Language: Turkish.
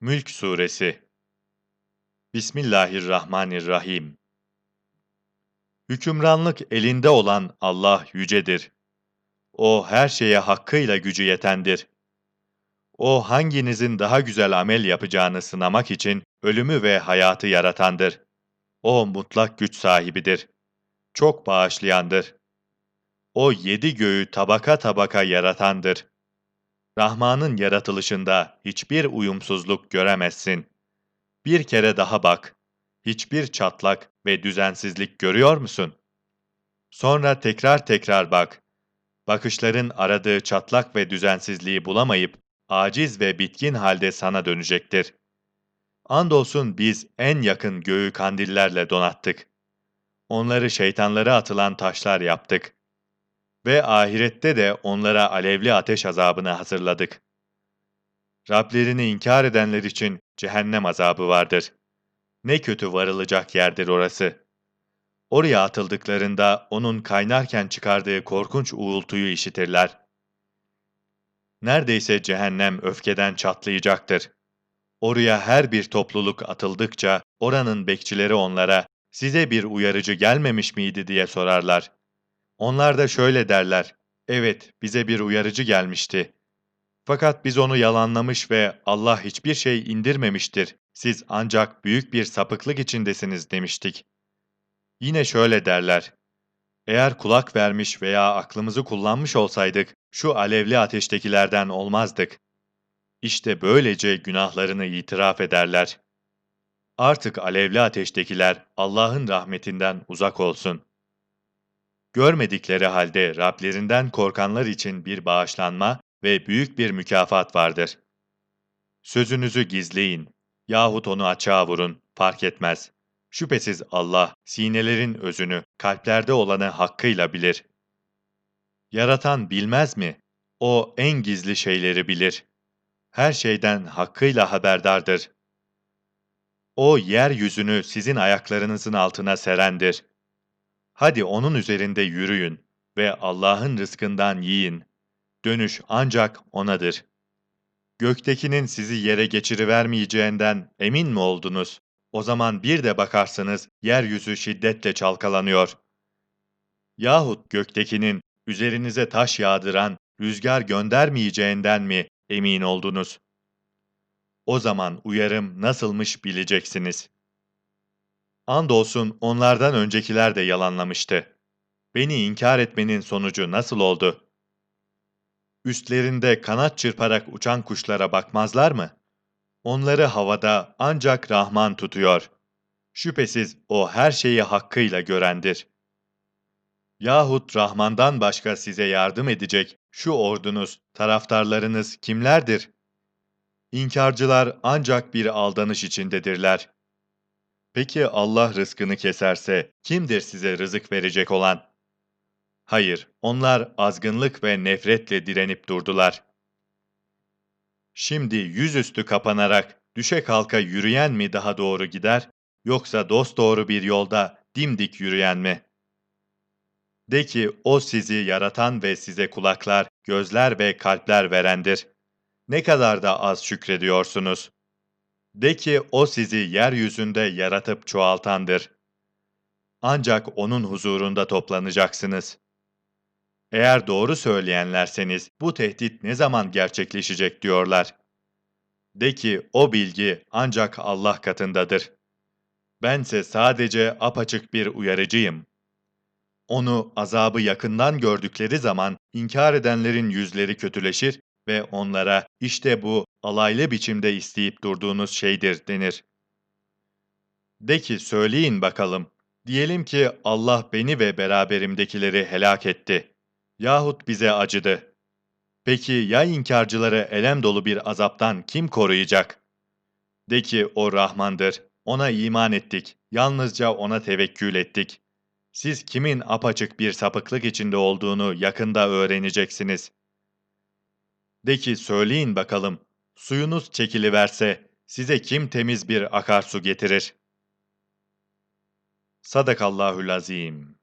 Mülk Suresi Bismillahirrahmanirrahim Hükümranlık elinde olan Allah yücedir. O her şeye hakkıyla gücü yetendir. O hanginizin daha güzel amel yapacağını sınamak için ölümü ve hayatı yaratandır. O mutlak güç sahibidir. Çok bağışlayandır. O yedi göğü tabaka tabaka yaratandır. Rahman'ın yaratılışında hiçbir uyumsuzluk göremezsin. Bir kere daha bak. Hiçbir çatlak ve düzensizlik görüyor musun? Sonra tekrar tekrar bak. Bakışların aradığı çatlak ve düzensizliği bulamayıp aciz ve bitkin halde sana dönecektir. Andolsun biz en yakın göğü kandillerle donattık. Onları şeytanlara atılan taşlar yaptık. Ve ahirette de onlara alevli ateş azabını hazırladık. Rablerini inkar edenler için cehennem azabı vardır. Ne kötü varılacak yerdir orası. Oraya atıldıklarında onun kaynarken çıkardığı korkunç uğultuyu işitirler. Neredeyse cehennem öfkeden çatlayacaktır. Oraya her bir topluluk atıldıkça oranın bekçileri onlara size bir uyarıcı gelmemiş miydi diye sorarlar. Onlar da şöyle derler, evet bize bir uyarıcı gelmişti. Fakat biz onu yalanlamış ve Allah hiçbir şey indirmemiştir. Siz ancak büyük bir sapıklık içindesiniz demiştik. Yine şöyle derler. Eğer kulak vermiş veya aklımızı kullanmış olsaydık, şu alevli ateştekilerden olmazdık. İşte böylece günahlarını itiraf ederler. Artık alevli ateştekiler Allah'ın rahmetinden uzak olsun. Görmedikleri halde Rablerinden korkanlar için bir bağışlanma ve büyük bir mükafat vardır. Sözünüzü gizleyin yahut onu açığa vurun, fark etmez. Şüphesiz Allah, sinelerin özünü, kalplerde olanı hakkıyla bilir. Yaratan bilmez mi? O en gizli şeyleri bilir. Her şeyden hakkıyla haberdardır. O yeryüzünü sizin ayaklarınızın altına serendir. Hadi onun üzerinde yürüyün ve Allah'ın rızkından yiyin. Dönüş ancak O'nadır. Göktekinin sizi yere geçirivermeyeceğinden emin mi oldunuz? O zaman bir de bakarsınız yeryüzü şiddetle çalkalanıyor. Yahut göktekinin üzerinize taş yağdıran, rüzgar göndermeyeceğinden mi emin oldunuz? O zaman uyarım nasılmış bileceksiniz. Andolsun onlardan öncekiler de yalanlamıştı. Beni inkar etmenin sonucu nasıl oldu? Üstlerinde kanat çırparak uçan kuşlara bakmazlar mı? Onları havada ancak Rahman tutuyor. Şüphesiz o her şeyi hakkıyla görendir. Yahut Rahman'dan başka size yardım edecek şu ordunuz, taraftarlarınız kimlerdir? İnkarcılar ancak bir aldanış içindedirler. Peki Allah rızkını keserse kimdir size rızık verecek olan? Hayır, onlar azgınlık ve nefretle direnip durdular. Şimdi yüzüstü kapanarak düşe kalka yürüyen mi daha doğru gider, yoksa dosdoğru bir yolda dimdik yürüyen mi? De ki o sizi yaratan ve size kulaklar, gözler ve kalpler verendir. Ne kadar da az şükrediyorsunuz. De ki o sizi yeryüzünde yaratıp çoğaltandır. Ancak onun huzurunda toplanacaksınız. Eğer doğru söyleyenlerseniz bu tehdit ne zaman gerçekleşecek diyorlar. De ki o bilgi ancak Allah katındadır. Bense sadece apaçık bir uyarıcıyım. Onu azabı yakından gördükleri zaman inkar edenlerin yüzleri kötüleşir ve onlara işte bu alaylı biçimde isteyip durduğunuz şeydir denir. De ki söyleyin bakalım, diyelim ki Allah beni ve beraberimdekileri helak etti yahut bize acıdı. Peki ya inkarcıları elem dolu bir azaptan kim koruyacak? De ki o Rahmandır, ona iman ettik, yalnızca ona tevekkül ettik. Siz kimin apaçık bir sapıklık içinde olduğunu yakında öğreneceksiniz. De ki söyleyin bakalım, suyunuz çekiliverse size kim temiz bir akarsu getirir? Sadakallahül azim.